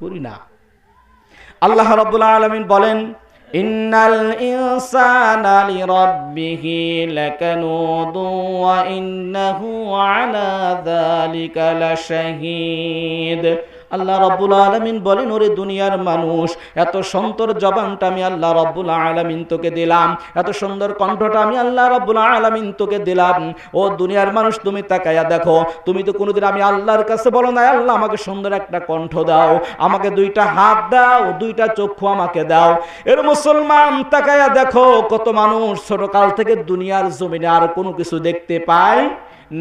করি না। আল্লাহ রব্বুল আলমিন বলেন, ইন্নাল ইনসানা লিরাব্বিহি লাকানুদ ওয়া ইন্নাহু আলা যালিকা লাশাহীদ। আল্লাহ রব্বুল আলমিন বলেন, ওরে দুনিয়ার মানুষ, এত সুন্দর জবানটা আমি আল্লাহ রব্বুল আলমিন তোকে দিলাম, এত সুন্দর কণ্ঠটা আমি আল্লাহ রব্বুল আলমিন তোকে দিলাম। ও দুনিয়ার মানুষ, তুমি তাকাইয়া দেখো, তুমি তো কোনোদিন আমি আল্লাহর কাছে বলো না আল্লাহ আমাকে সুন্দর একটা কণ্ঠ দাও, আমাকে দুইটা হাত দাও, দুইটা চক্ষু আমাকে দাও। এর মুসলমান তাকাইয়া দেখো, কত মানুষ ছোটকাল থেকে দুনিয়ার জমিনে আর কোনো কিছু দেখতে পায়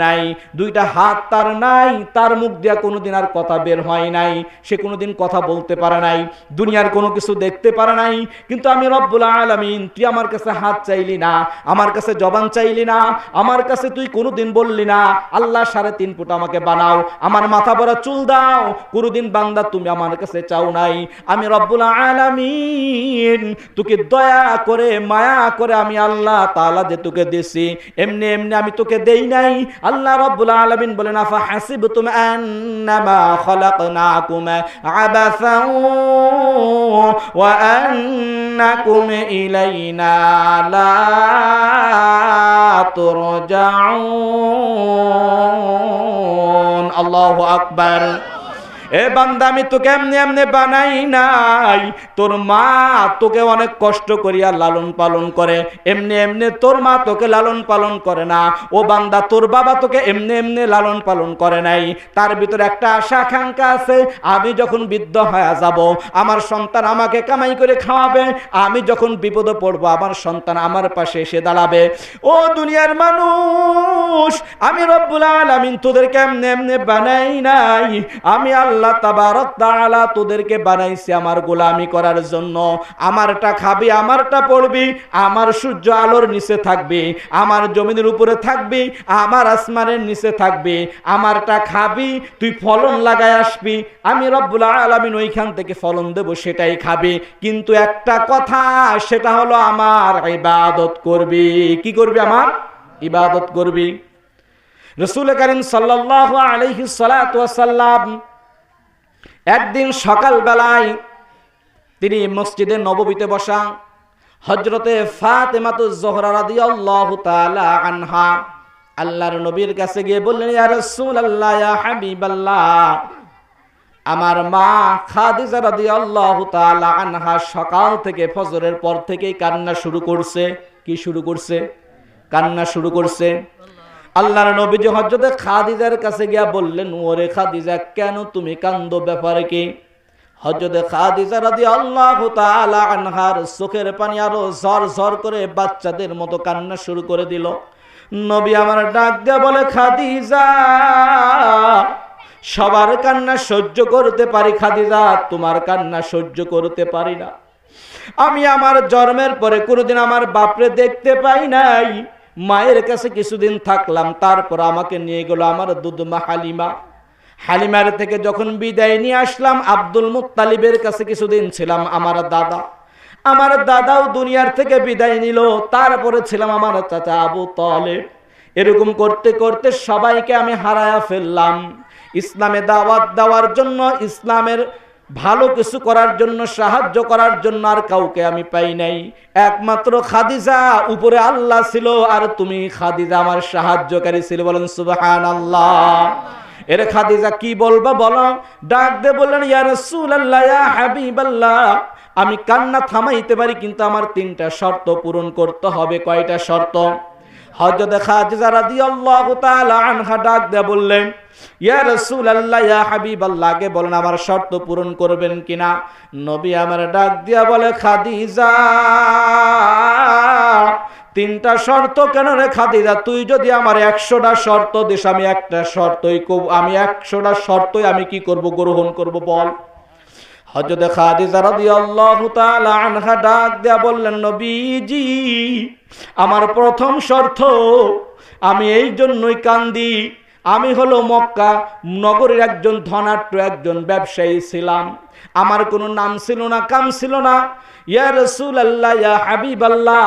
নাই, দুইটা হাত তার নাই, তার মুখ দিয়া কোনোদিন আর কথা বের হয় নাই, সে কোনোদিন কথা বলতে পারে নাই, দুনিয়ার কোনো কিছু দেখতে পারে নাই, কিন্তু আমি রব্বুল আলামিন, তুই আমার কাছে হাত চাইলি না, আমার কাছে জবান চাইলি না, আমার কাছে তুই কোনোদিন বললি না, আল্লাহ সাড়ে তিন ফুট আমাকে বানাও, আমার মাথা ভরা চুল দাও, কোনোদিন বান্দা তুমি আমার কাছে চাও নাই, আমি রব্বুল আলামিন, তোকে দয়া করে, মায়া করে আমি আল্লাহ তাআলা যে তোকে দিছি, এমনি এমনি আমি তোকে দেই নাই আল্লাহ রব্বুল আলামিন বলেন, আফা হাসিবতুম আন্নামা খালাকনাকুম আবাসা ওয়া আন্নাকুম ইলাইনা লা তুরজাউন। আল্লাহু আকবার। এ বান্দা, আমি তোকে এমনি এমনি বানাই নাই। তোর মা তোকে অনেক কষ্ট করিয়া লালন পালন করে। এমনি এমনি তোর মা তোকে লালন পালন করে না। ও বান্দা, তোর বাবা তোকে এমনি এমনি লালন পালন করে নাই। তার ভিতরে একটা আশা আকাঙ্ক্ষা আছে, আমি যখন বৃদ্ধ হয়ে যাব, আমার সন্তান আমাকে কামাই করে খাওয়াবে। আমি যখন বিপদে পড়ব, আমার সন্তান আমার পাশে এসে দাঁড়াবে। ও দুনিয়ার মানুষ, আমি রব্বুল আলামিন তোদেরকে এমনি এমনি বানাই নাই। আমি আল্লাহ তাবারক তাআলা তোদেরকে বানাইছি আমার গোলামি করার জন্য। আমারটা খাবি, আমারটা পড়বি, আমার সূর্য আলোর নিচে থাকবি, আমার জমিনের উপরে থাকবি, আমার আসমানের নিচে থাকবি, আমারটা খাবি, তুই ফলন লাগায় আসবি। আমি রব্বুল আলামিন ওইখান থেকে ফলন দেব, সেটাই খাবি। কিন্তু একটা কথা, সেটা হলো আমার ইবাদত করবি। কি করবি আমার? ইবাদত করবি। রসুল করিম সাল্লাহ আলহি সালাম একদিন সকালবেলায় তিনি মসজিদে নববীতে বসা হজরতে ফাতেমাতু জোহরা রাদিয়াল্লাহু তাআলা আনহা আল্লাহর নবীর কাছে গিয়ে বললেন আমার মা খাদিজা রাদিয়াল্লাহু তাআলা আনহা সকাল থেকে ফজরের পর থেকেই কান্না শুরু করছে। কি শুরু করছে? কান্না শুরু করছে। আল্লাহর নবীজি হজরতে খাদিজার কাছে গিয়া বললেন, ওরে খাদিজা, কেন তুমি কান্দো ব্যাপারে কি? হজরতে খাদিজা রাদি আল্লাহ তাআলা আনহার চোখের পানি আরও ঝর ঝর করে বাচ্চাদের মতো কান্না শুরু করে দিল। নবী আমার ডাক দিয়া বলে, খাদিজা, সবার কান্না সহ্য করতে পারি খাদিজা, তোমার কান্না সহ্য করতে পারি না। আমি আমার জন্মের পরে কোনোদিন আমার বাপরে দেখতে পাই নাই। মায়ের কাছে কিছুদিন থাকলাম, তারপর আমাকে নিয়ে গেল আমার দুধমা হালিমা। হালিমার থেকে যখন বিদায় নিয়ে আসলাম, আব্দুল মুত্তালিবের কাছে কিছুদিন ছিলাম আমার দাদা। আমার দাদাও দুনিয়ার থেকে বিদায় নিল, তারপরে ছিলাম আমার চাচা আবু তলে এরকম করতে করতে সবাইকে আমি হারায়া ফেললাম। ইসলামে দাওয়াত দেওয়ার জন্য ইসলামের ভালো কিছু করার জন্য, সাহায্য করার জন্য আর কাউকে আমি পাই নাই। একমাত্র খাদিজা, উপরে আল্লাহ ছিল আর তুমি খাদিজা আমার সাহায্যকারী ছিল বলেন সুবাহান আল্লাহ এর খাদিজা কি বলবা বলো? ডাক দে বললেন, ইয়া রাসূলুল্লাহ, ইয়া হাবিবাল্লাহ। আমি কান্না থামাইতে পারি, কিন্তু আমার তিনটা শর্ত পূরণ করতে হবে। কয়টা শর্ত? হযরত খাদিজা রাদিয়াল্লাহু তাআলা আনহা ডাক দে বললেন, ইয়া বলেন আমার শর্ত পূরণ করবেন কিনা? নবী আমার ডাক দিয়া বলে, খাদিজা, তিনটা শর্ত কেন রে খাদিজা? তুই যদি আমার একশোটা শর্ত দিস, আমি একটা শর্তই আমি একশোটা শর্তই আমি কি করব, গ্রহণ করব, বল। হজরত খাদিজা রাদিয়াল্লাহু তাআলা আনহা ডাক দেয়া বললেন, নবীজি, আমার প্রথম শর্ত, আমি এই জন্যই কান্দি। আমি হলো মক্কা নগরের একজন ধনাট্য একজন ব্যবসায়ী ছিলাম। আমার কোনো নাম ছিল না, কাম ছিল না। ইয়া রসুল আল্লাহ ইয়া হাবিব আল্লাহ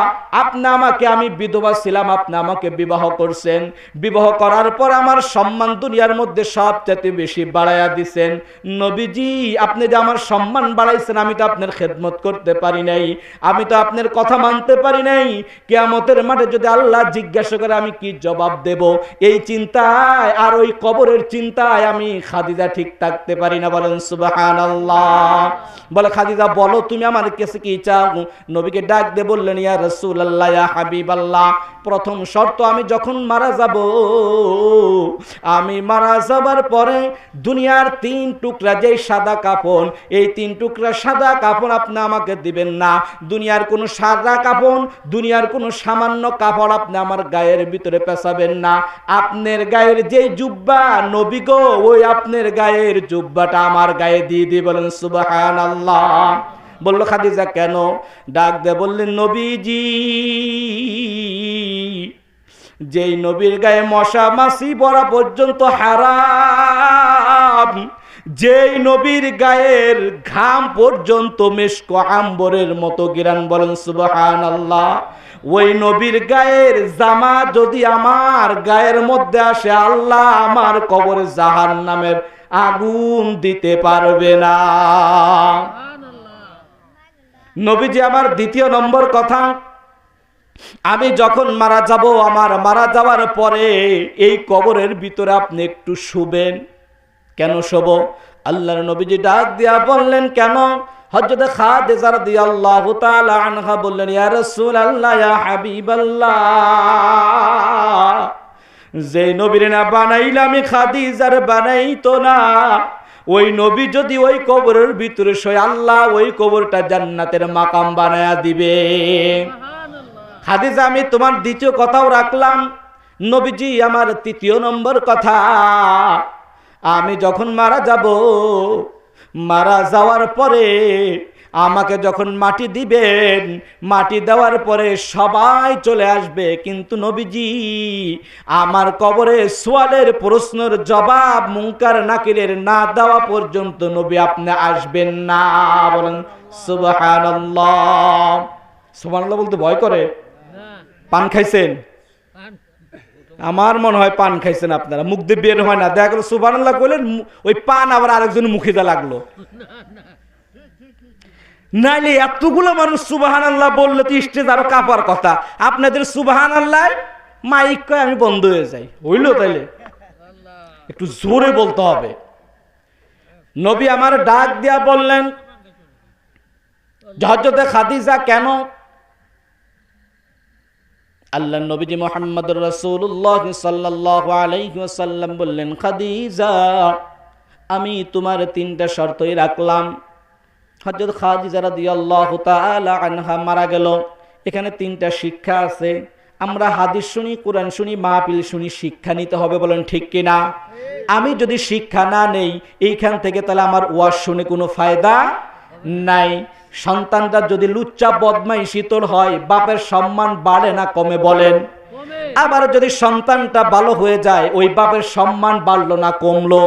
আমাকে, আমি বিধবা ছিলাম আমাকে বিবাহ করছেন। বিবাহ করার পর আমার সম্মান দুনিয়ার মধ্যে বেশি বাড়াইয়া দিছেন। নবীজি, আপনি যে আমার সম্মান বাড়াইছেন, আমি তো আপনার খেদমত করতে পারি নাই। আমি তো আপনার কথা মানতে পারি নাই। কেয়ামতের মাঠে যদি আল্লাহ জিজ্ঞাসা করে আমি কি জবাব দেব? এই চিন্তায় আর ওই কবরের চিন্তায় আমি খাদিজা ঠিক থাকতে পারি না। বলেন, সুবহানাল্লাহ। বলে, খাদিজা, বলো তুমি আমার কাছে কি চাও? নবীকে ডাক দিয়ে বললেন, ইয়া রাসূলুল্লাহ, ইয়া হাবিবাল্লাহ, প্রথম শর্ত, আমি যখন মারা যাব, আমি মারা যাবার পরে দুনিয়ার তিন টুকরা যেই সাদা কাপড় এই তিন টুকরা সাদা কাপড় আপনি আমাকে দিবেন না। দুনিয়ার কোনো সাদা কাপড় দুনিয়ার কোনো সামান্য কাপড় আপনি আমার গায়ের ভিতরে পেঁচাবেন না। আপনার গায়ের যে জুব্বা, নবী গো, ওই আপনার গায়ের জুব্বাটা আমার গায়ে দিয়ে দিয়ে বলেন, সুবহানাল্লাহ। বলল, খাদিজা, কেন? ডাক দে বললেন, নবীজি, যেই নবীর গায়ে মশা মাসি পড়া পর্যন্ত হারাম, যেই নবীর গায়ের ঘাম পর্যন্ত মেশক আম্বরের মতো গিরান বলেন সুবহান আল্লাহ ওই নবীর গায়ের জামা যদি আমার গায়ের মধ্যে আসে, আল্লাহ আমার কবরে জাহান নামের আগুন দিতে পারবে না। নবীজি আমার দ্বিতীয় নম্বর কথা, আমি যখন মারা যাব, আমার মারা যাওয়ার পরে এই কবরের ভিতরে আপনি একটু শুবেন। কেন শোব? আল্লাহর নবীজি ডাক দিয়া বললেন, কেন? হযরত খাদিজা রাদিয়াল্লাহু তাআলা আনহা বললেন, ইয়া রাসূলুল্লাহ, ইয়া হাবিবাল্লাহ। যে নবীর না বানাইলে আমি খাদিজার বানাইতো না। ওই নবী যদি ওই কবরের ভিতরে শোয় আল্লাহ ওই কবরটা জান্নাতের মাকাম বানায়া দিবে। খাদিজা আমি তোমার দ্বিতীয় কথাও রাখলাম। নবীজি আমার তৃতীয় নম্বর কথা। আমি যখন মারা যাব মারা যাওয়ার পরে আমাকে যখন মাটি দিবেন, মাটি দেওয়ার পরে সবাই চলে আসবে। কিন্তু নবীজি, আমার কবরে সোয়ালের প্রশ্নের জবাব মুঙ্কার নাকিরের না দেওয়া পর্যন্ত নবী আপনি আসবেন না। বলেন, সুবহানাল্লাহ। সুবহানাল্লাহ বলতে ভয় করে। পান খাইছেন? আমার মনে হয় পান খাইছেন আপনারা। মুখ দিয়ে বের হয় না। দেখা গেল কইলেন, ওই পান আবার আরেকজন মুখে যা লাগল। নাইলে এতগুলো মানুষ সুবাহান আল্লাহ বললে তো স্টেজ আরও কাপার কথা। আপনাদের সুবাহান আল্লাহ মাইক কয় আমি বন্ধ হয়ে যাই। হইল তাইলে? একটু জোরে বলতে হবে। নবী আমার ডাক দিয়া বললেন হজরতে খাদিজা কেন? আল্লাহ নবীজি মোহাম্মদ রসুল্লাহ সাল্লাহ আলাইসাল্লাম বললেন, খাদিজা, আমি তোমার তিনটা শর্তই রাখলাম। হজরত খাদিজা রাদিয়াল্লাহু তাআলা আনহা মারা গেল। এখানে তিনটা শিক্ষা আছে। আমরা হাদিস শুনি কোরআন শুনি মাহফিল শুনি শিক্ষা নিতে হবে বলেন ঠিক কিনা? আমি যদি শিক্ষা না নেই এইখান থেকে তাহলে আমার ওয়াজ শুনে কোনো ফায়দা নাই। সন্তানটা যদি লুচ্চা বদমাই শীতল হয় বাপের সম্মান বাড়ে না কমে বলেন। আবার যদি সন্তানটা ভালো হয়ে যায় ওই বাপের সম্মান বাড়লো না কমলো।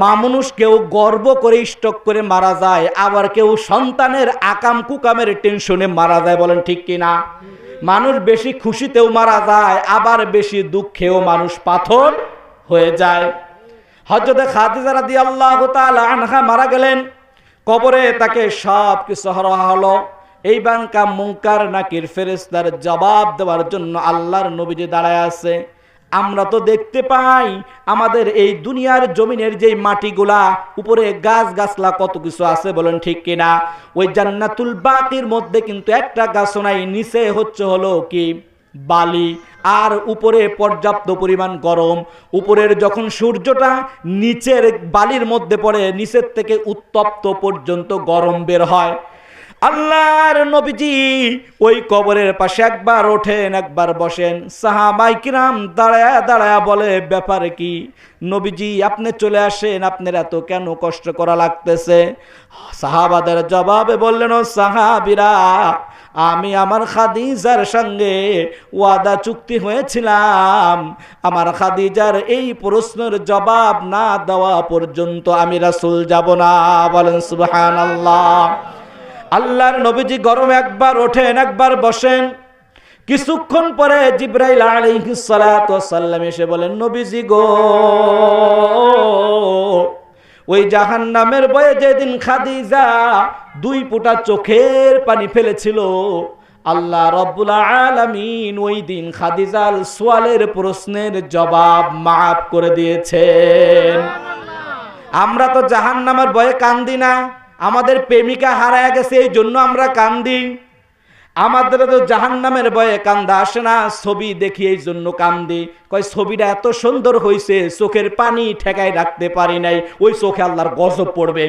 মানুষ কেউ গর্ব করে স্টক করে মারা যায়, আবার কেউ সন্তানের আকাম কুকামের টেনশনে মারা যায়, বলেন ঠিক কিনা মানুষ বেশি খুশিতেও মারা যায়, আবার বেশি দুঃখেও মানুষ পাথর হয়ে যায়। হজরতে খাদিজা রাদিয়াল্লাহু তাআলা আনহা মারা গেলেন, কবরে তাকে সব কিছু হরা হলো। এই বানকা মুঙ্কার নাকির ফেরেস্তার জবাব দেওয়ার জন্য আল্লাহর নবীজি দাঁড়ায় আছে। আমরা তো দেখতে পাই আমাদের এই দুনিয়ার জমিনের যেই মাটিগুলা, উপরে গাছ গাছলা কত কিছু আছে বলেন ঠিক কিনা? ওই জান্নাতুল বাকির মধ্যে কিন্তু একটা গাছ নাই, নিচে হচ্ছে হলো কি? বালি। আর উপরে পর্যাপ্ত পরিমাণ গরম। উপরের যখন সূর্যটা নিচের বালির মধ্যে পড়ে, নিচের থেকে উত্তপ্ত পর্যন্ত গরম বের হয়। আল্লাহর নবীজি ওই কবরের পাশে একবার ওঠেন, একবার বসেন। সাহাবাই কিরাম দাঁড়ায়া দাঁড়ায়া বলে, ব্যাপারে কি? নবীজি, আপনি চলে আসেন, আপনার এত কেন কষ্ট করা লাগতেছে? সাহাবাদের জবাবে বললেন, ও সাহাবিরা, আমি আমার খাদিজার সঙ্গে ওয়াদা চুক্তি হয়েছিলাম। আমার খাদিজার এই প্রশ্নের জবাব না দেওয়া পর্যন্ত আমি রাসূল যাব না। বলেন, সুবহানাল্লাহ। আল্লাহর নবীজি গরমে একবার ওঠেন, একবার বসেন। কিছুক্ষণ পরে জিব্রাইল আলাইহিস সালাতু সাল্লাম এসে বলেন, নবীজি গো, ওই জাহান্নামের বয়ে যেদিন খাদিজা দুই ফুটা চোখের পানি ফেলেছিল, আল্লাহ রব্বুল আলামিন ওই দিন খাদিজার সোয়ালের প্রশ্নের জবাব মাফ করে দিয়েছেন। আমরা তো জাহান্নামের বয়ে কান্দি না। আমাদের প্রেমিকা হারায় গেছে, এই জন্য আমরা কান্দি। আমাদের তো জাহান্নামের বয়ে কান্দা আসে না, ছবি দেখি এই জন্য কান্দি। কয়, ছবিটা এত সুন্দর হয়েছে চোখের পানি ঠেকায় রাখতে পারি নাই, ওই চোখে আল্লাহর গজব পড়বে।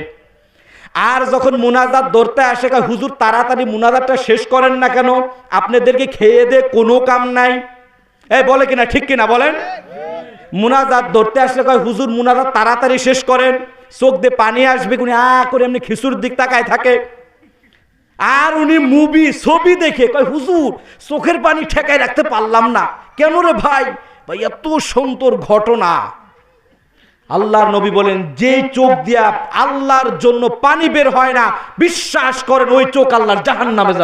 আর যখন মুনাজাত ধরতে আসে, কয়, হুজুর, তাড়াতাড়ি মুনাজাতটা শেষ করেন না কেন? আপনাদেরকে খেয়ে দে কোনো কাম নাই। এ, বলে কিনা, ঠিক কিনা বলেন? মুনাজাত ধরতে আসলে কয়, হুজুর, মুনাজাত তাড়াতাড়ি শেষ করেন। চোখ দিয়ে পানি আসবে, উনি আ করে এমনি খিচুর দিক তাকায় থাকে। আর উনি মুভি, ছবি দেখে কয়, হুজুর, চোখের পানি ঠেকায় রাখতে পারলাম না। কেন রে ভাই? ভাই, এত সুন্দর ঘটনা। আল্লাহর নবী বলেন যে চোখ দিয়া আল্লাহর জন্য পানি বের হয় না, বিশ্বাস করেন ওই চোখ আল্লাহর জাহান্নামে যাবে।